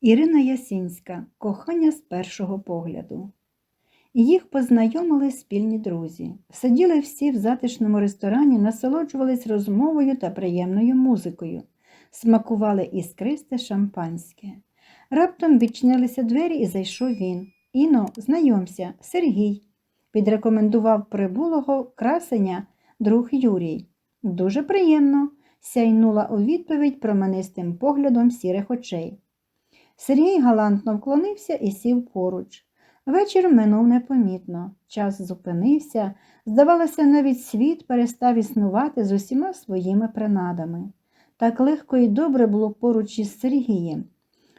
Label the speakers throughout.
Speaker 1: Ірина Ясінська Кохання з першого погляду. Їх познайомили спільні друзі. Сиділи всі в затишному ресторані, насолоджувались розмовою та приємною музикою, смакували іскристе шампанське. Раптом відчинилися двері і зайшов він. Іно, знайомся, Сергій, підрекомендував прибулого красеня друг Юрій. Дуже приємно, сяйнула у відповідь променистим поглядом сірих очей. Сергій галантно вклонився і сів поруч. Вечір минув непомітно, час зупинився, здавалося, навіть світ перестав існувати з усіма своїми принадами. Так легко і добре було поруч із Сергієм.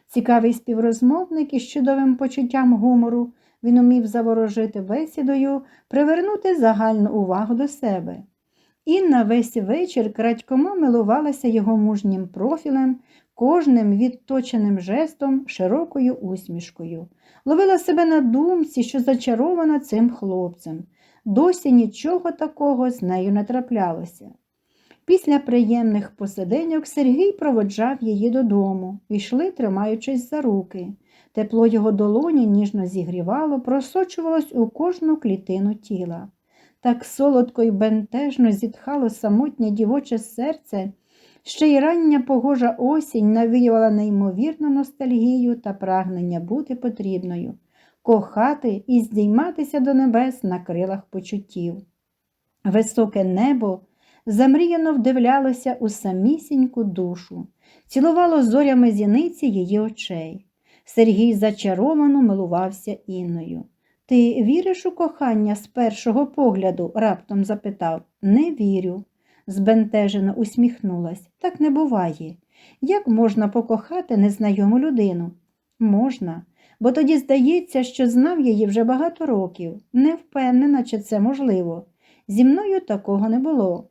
Speaker 1: Цікавий співрозмовник із чудовим почуттям гумору, він умів заворожити бесідою, привернути загальну увагу до себе. Інна весь вечір крадькома милувалася його мужнім профілем, кожним відточеним жестом, широкою усмішкою. Ловила себе на думці, що зачарована цим хлопцем. Досі нічого такого з нею не траплялося. Після приємних посиденьок Сергій проводжав її додому, йшли, тримаючись за руки. Тепло його долоні ніжно зігрівало, просочувалось у кожну клітину тіла. Так солодко й бентежно зітхало самотнє дівоче серце, ще й рання погожа осінь навіювала неймовірну ностальгію та прагнення бути потрібною, кохати і здійматися до небес на крилах почуттів. Високе небо замріяно вдивлялося у самісіньку душу, цілувало зорями зіниці її очей. Сергій зачаровано милувався Інною. Ти віриш у кохання з першого погляду? раптом запитав. Не вірю, збентежено усміхнулась. Так не буває. Як можна покохати незнайому людину? Можна, бо тоді здається, що знав її вже багато років. Не впевнена, чи це можливо. Зі мною такого не було.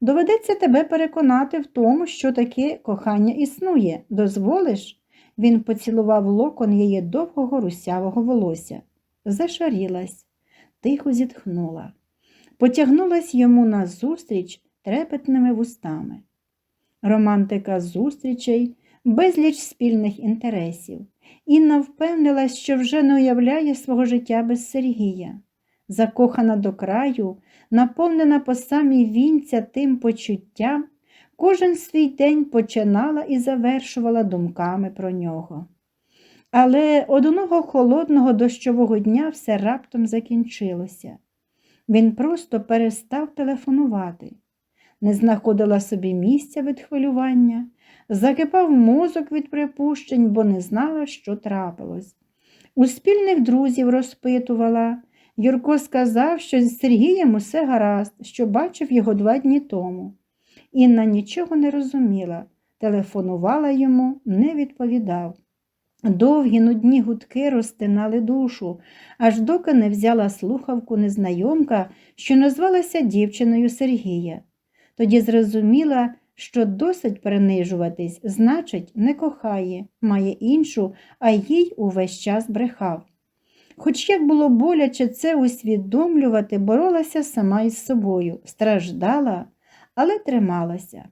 Speaker 1: Доведеться тебе переконати в тому, що таке кохання існує. Дозволиш? Він поцілував локон її довгого русявого волосся. Зашарілась, тихо зітхнула, потягнулась йому назустріч трепетними вустами. Романтика зустрічей, безліч спільних інтересів. Інна впевнилась, що вже не уявляє свого життя без Сергія. Закохана до краю, наповнена по самій вінця тим почуттям, кожен свій день починала і завершувала думками про нього. Але одного холодного дощового дня все раптом закінчилося. Він просто перестав телефонувати, не знаходила собі місця від хвилювання, закипав мозок від припущень, бо не знала, що трапилось. У спільних друзів розпитувала. Юрко сказав, що з Сергієм усе гаразд, що бачив його два дні тому. Інна нічого не розуміла, телефонувала йому, не відповідав. Довгі нудні гудки розтинали душу, аж доки не взяла слухавку незнайомка, що назвалася дівчиною Сергія. Тоді зрозуміла, що досить принижуватись, значить, не кохає, має іншу, а їй увесь час брехав. Хоч як було боляче це усвідомлювати, боролася сама із собою, страждала, але трималася.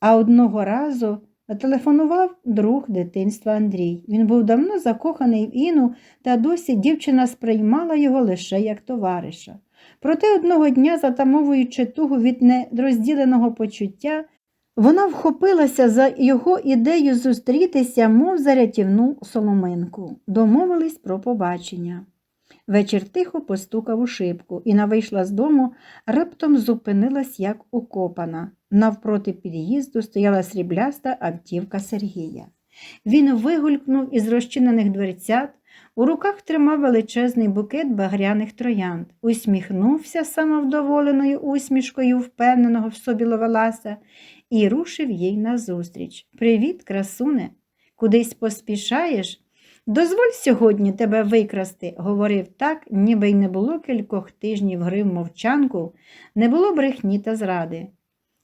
Speaker 1: А одного разу телефонував друг дитинства Андрій. Він був давно закоханий в Іну, та досі дівчина сприймала його лише як товариша. Проте одного дня, затамовуючи тугу від недрозділеного почуття, вона вхопилася за його ідею зустрітися, мов за рятівну соломинку. Домовились про побачення. Вечір тихо постукав у шибку, і вийшла з дому, раптом зупинилась, як укопана. Навпроти під'їзду стояла срібляста автівка Сергія. Він вигулькнув із розчинених дверцят, у руках тримав величезний букет багряних троянд, усміхнувся самовдоволеною усмішкою впевненого в собі ловеласа і рушив їй назустріч. Привіт, красуне, кудись поспішаєш? Дозволь сьогодні тебе викрасти, говорив так, ніби й не було кількох тижнів гри в мовчанку, не було брехні та зради.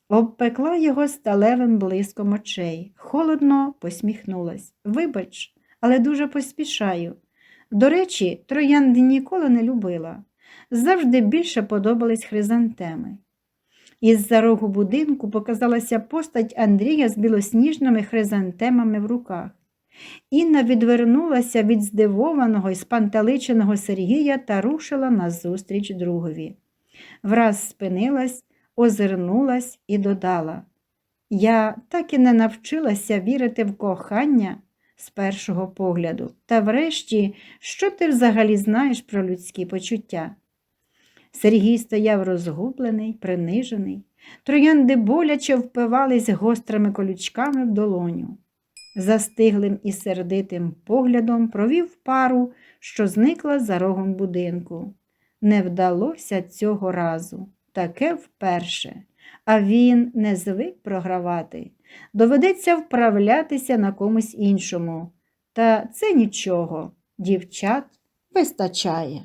Speaker 1: Обпекла його сталевим блиском очей. Холодно посміхнулась. Вибач, але дуже поспішаю. До речі, троянди ніколи не любила. Завжди більше подобались хризантеми. Із за рогу будинку показалася постать Андрія з білосніжними хризантемами в руках. Інна відвернулася від здивованого і спантеличеного Сергія та рушила назустріч другові. Враз спинилась, озирнулась і додала Я так і не навчилася вірити в кохання з першого погляду. Та врешті, що ти взагалі знаєш про людські почуття? Сергій стояв розгублений, принижений. Троянди боляче впивались гострими колючками в долоню. Застиглим і сердитим поглядом провів пару, що зникла за рогом будинку. Не вдалося цього разу, таке вперше, а він не звик програвати. Доведеться вправлятися на комусь іншому. Та це нічого, дівчат вистачає.